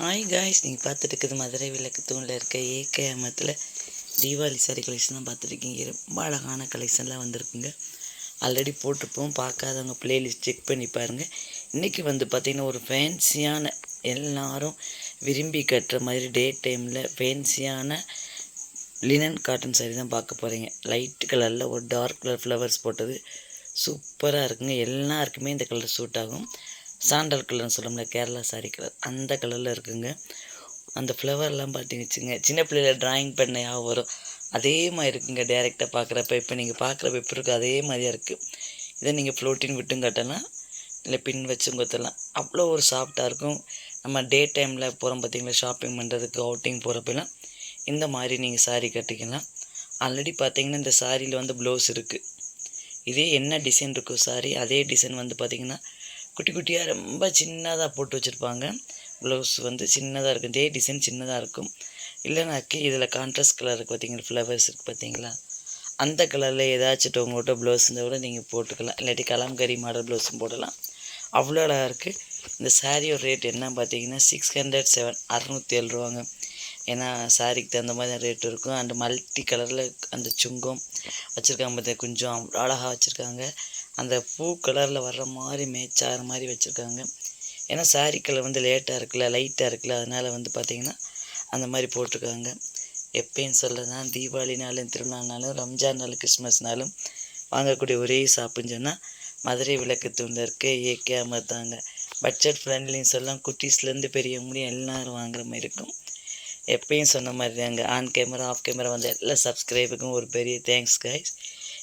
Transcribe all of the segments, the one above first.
Hi guys நீங்கள் பார்த்துட்டு மதுரை விளக்கு தூணில் இருக்க ஏகேஎம்எத்தில் தீபாவளி சாரி கலெக்ஷன் தான் பார்த்துருக்கீங்க ரொம்ப அழகான கலெக்ஷன்லாம் வந்திருக்குங்க. ஆல்ரெடி போட்டிருப்போம். பார்க்காதவங்க பிளேலிஸ்ட் செக் பண்ணி பாருங்கள் இன்றைக்கி வந்து பார்த்திங்கன்னா ஒரு ஃபேன்சியான எல்லாரும் விரும்பி கட்டுற மாதிரி டே டைமில் ஃபேன்சியான லினன் காட்டன் சாரி தான் பார்க்க போகிறீங்க லைட் கலரில் ஒரு டார்க் கலர் ஃப்ளவர்ஸ் போட்டது சூப்பராக இருக்குங்க. எல்லாருக்குமே இந்த கலர் சூட் ஆகும். சாண்டல் கலர்னு சொல்லும்ல கேரளா சாரி கலர். அந்த கலரில் இருக்குங்க. அந்த ஃப்ளவர்லாம் பார்த்தீங்க வச்சுங்க சின்ன பிள்ளையில ட்ராயிங் பண்ண ஞாபகம் வரும். அதே மாதிரி இருக்குங்க டேரெக்டாக பார்க்குறப்ப இப்போ நீங்கள் பார்க்குற பேப்பர் இருக்குது அதே மாதிரியாக இருக்குது இதை நீங்கள் ஃப்ளோட்டின் விட்டும் கட்டலாம். இல்லை பின் வச்சும் கொத்தலாம். அவ்வளோ ஒரு சாஃப்டாக இருக்கும். நம்ம டே டைமில் போகிறோம் பார்த்தீங்களா ஷாப்பிங் பண்ணுறதுக்கு அவுட்டிங் போகிறப்பெல்லாம் இந்த மாதிரி நீங்கள் சாரீ கட்டிக்கலாம். ஆல்ரெடி பார்த்தீங்கன்னா இந்த சாரியில் வந்து ப்ளவுஸ் இருக்குது இதே என்ன டிசைன் இருக்கோ சாரி அதே டிசைன் வந்து பார்த்திங்கன்னா குட்டி குட்டியாக ரொம்ப சின்னதாக போட்டு வச்சுருப்பாங்க. ப்ளவுஸ் வந்து சின்னதாக இருக்கும். இதே டிசைன் சின்னதாக இருக்கும். இல்லைனாக்கி இதில் கான்ட்ராஸ்ட் கலர் இருக்குது பார்த்தீங்களா ஃப்ளவர்ஸ் இருக்குது பார்த்தீங்களா அந்த கலரில் ஏதாச்சும் உங்கள்கிட்ட ப்ளவுஸ் இருந்தால் கூட நீங்கள் போட்டுக்கலாம். இல்லாட்டி கலாம்கரி மாடல் ப்ளவுஸும் போடலாம். அவ்வளோ அழகாக இருக்குது இந்த சாரியோட ரேட் என்ன பார்த்தீங்கன்னா சிக்ஸ் ஹண்ட்ரட் செவன் அறநூற்றி ஏழு ரூபாங்க. ஏன்னா சாரிக்கு தகுந்த மாதிரி ரேட் இருக்கும். அண்ட் மல்டி கலரில் அந்த சுங்கம் வச்சுருக்காங்க பார்த்தா கொஞ்சம் அவ்வளோ அழகாக வச்சுருக்காங்க. அந்த பூ கலரில் வர்ற மாதிரி மேட்ச் ஆகிற மாதிரி வச்சுருக்காங்க. ஏன்னா சாரி கலர் வந்து லேட்டாக இருக்குல்ல லைட்டாக இருக்குல்ல அதனால் வந்து பார்த்திங்கன்னா அந்த மாதிரி போட்டிருக்காங்க. எப்பயும் சொல்லதான் தீபாவளினாலும் திருநாள்னாலும் ரம்ஜான் நாள் கிறிஸ்மஸ்னாலும் வாங்கக்கூடிய ஒரே ஷாப்புன்னு சொன்னால் மதுரை விளக்கு தூண்டில் இருக்க ஏகே அமர்த்தாங்க. பட்ஜெட் ஃப்ரெண்ட்லின்னு சொல்லலாம் குட்டீஸ்லேருந்து பெரியவங்களையும் எல்லோரும் வாங்குற மாதிரி இருக்கும். எப்பயும் சொன்ன மாதிரி தாங்க ஆன் கேமரா ஆஃப் கேமரா வந்து எல்லா சப்ஸ்கிரைபுக்கும் ஒரு பெரிய தேங்க்ஸ் கைஸ்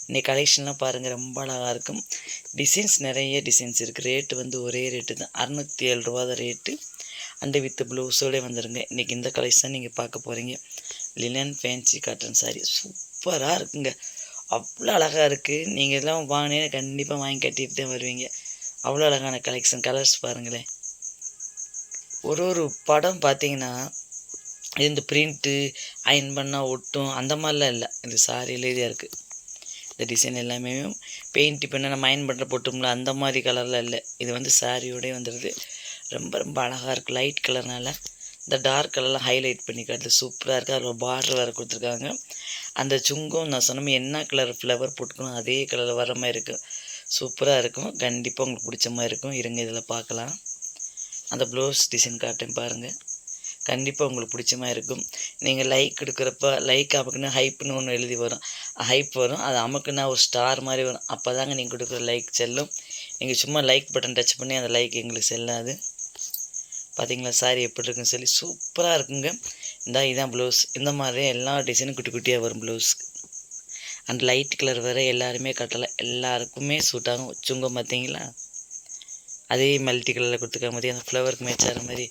இன்றைக்கி கலெக்ஷன்லாம் பாருங்கள் ரொம்ப அழகாக இருக்கும். டிசைன்ஸ் நிறைய டிசைன்ஸ் இருக்குது ரேட்டு வந்து ஒரே ரேட்டு தான். அறநூற்றி ஏழு ரூபா தான் ரேட்டு அண்டு வித் ப்ளவுஸோடே வந்துடுங்க இன்றைக்கி இந்த கலெக்ஷன் நீங்கள் பார்க்க போகிறீங்க லினன் ஃபேன்சி காட்டன் சாரீ சூப்பராக இருக்குங்க. அவ்வளோ அழகாக இருக்குது நீங்கள் எல்லாம் வாங்கினே கண்டிப்பாக வாங்கி கட்டிட்டு தான் வருவீங்க. அவ்வளோ அழகான கலெக்ஷன் கலர்ஸ் பாருங்களேன். ஒரு ஒரு படம் பார்த்தீங்கன்னா இது இந்த பிரிண்ட்டு அயன் பண்ணால் ஒட்டும். அந்த மாதிரிலாம் இல்லை. இந்த சாரியில் இதாக இருக்குது இந்த டிசைன் எல்லாமே பெயிண்ட் இப்போ நம்ம அயன் பண்ணுற போட்டோம்ல அந்த மாதிரி கலரில் இல்லை. இது வந்து சாரியோடய வந்துடுது ரொம்ப ரொம்ப அழகாக இருக்குது லைட் கலர்னால இந்த டார்க் கலர்லாம் ஹைலைட் பண்ணி காட்டுது. சூப்பராக இருக்குது அதில் பார்டர் வேறு கொடுத்துருக்காங்க. அந்த சுங்கம் நான் சொன்னோம் என்ன கலர் ஃப்ளவர் போட்டுக்கணும் அதே கலரில் வர மாதிரி இருக்கும் சூப்பராக இருக்கும். கண்டிப்பாக உங்களுக்கு பிடிச்ச மாதிரி இருக்கும். இருங்க இதில் பார்க்கலாம். அந்த ப்ளவுஸ் டிசைன் காட்டேன் பாருங்கள் கண்டிப்பாக உங்களுக்கு பிடிச்ச மாதிரி இருக்கும். நீங்கள் லைக் கொடுக்குறப்ப லைக் அமுக்குன்னு ஹைப்னு ஒன்று எழுதி வரும். ஹைப் வரும். அது அமுக்குன்னா ஒரு ஸ்டார் மாதிரி வரும். அப்போ தாங்க நீங்கள் கொடுக்குற லைக் செல்லும். நீங்கள் சும்மா லைக் பட்டன் டச் பண்ணி அந்த லைக் எங்களுக்கு செல்லாது. பார்த்தீங்களா சாரி எப்படி இருக்குன்னு சொல்லி சூப்பராக இருக்குங்க. இந்த இதான் ப்ளவுஸ் இந்த மாதிரி எல்லா டிசைனும் குட்டி குட்டியாக வரும் ப்ளவுஸ்க்கு அண்ட் லைட் கலர் வேறு எல்லாருமே கட்டலாம் எல்லாருக்குமே சூட் ஆகும். சுங்கம் பார்த்தீங்களா அதே மல்டி கலரில் கொடுத்துக்கிற மாதிரி அந்த ஃப்ளவருக்கு மேட்ச் ஆகிற மாதிரி.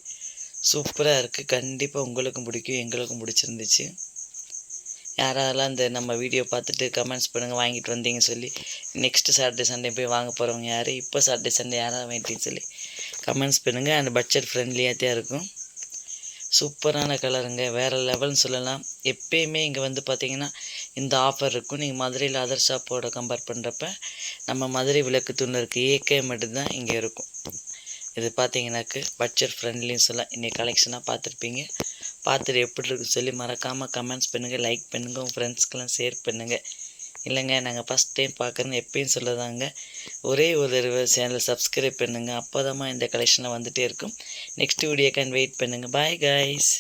சூப்பராக இருக்குது கண்டிப்பாக உங்களுக்கும் பிடிக்கும். எங்களுக்கும் பிடிச்சிருந்துச்சு. யாராலாம் இந்த நம்ம வீடியோ பார்த்துட்டு கமெண்ட்ஸ் பண்ணுங்கள் வாங்கிட்டு வந்தீங்க சொல்லி நெக்ஸ்ட்டு சாட்டர்டே சண்டே போய் வாங்க போகிறவங்க யார்? இப்போ சாட்டர்டே சண்டே யாராவது வேண்டின்னு சொல்லி கமெண்ட்ஸ் பண்ணுங்கள் அந்த பட்ஜெட் ஃப்ரெண்ட்லியாக தான் இருக்கும். சூப்பரான கலருங்க வேறு லெவல்னு சொல்லலாம். எப்பயுமே இங்கே வந்து பார்த்திங்கன்னா இந்த ஆஃபர் இருக்கும். நீங்கள் மதுரையில் அதர் ஷாப்போட கம்பேர் பண்ணுறப்ப நம்ம மதுரை விளக்கு தூண் இருக்குது ஏகே மட்டும்தான் இங்கே இருக்கும். இது பார்த்தீங்கன்னாக்கு பட்ஜெட் ஃப்ரெண்ட்லின்னு சொல்லலாம். இன்றைக்கி கலெக்ஷனாக பார்த்துருப்பீங்க பார்த்துட்டு எப்படி இருக்குன்னு சொல்லி மறக்காமல் கமெண்ட்ஸ் பண்ணுங்கள் லைக் பண்ணுங்கள் உங்கள் ஃப்ரெண்ட்ஸ்க்கெலாம் ஷேர் பண்ணுங்கள் இல்லைங்க நாங்கள் ஃபஸ்ட் டைம் பார்க்குறேன்னு எப்பயும் சொல்லதாங்க. ஒரே ஒரு சேனலை சப்ஸ்கிரைப் பண்ணுங்கள் அப்போ இந்த கலெக்ஷனில் வந்துகிட்டே இருக்கும். நெக்ஸ்ட் வீடியோக்கான் வெயிட் பண்ணுங்கள் பாய் காய்ஸ்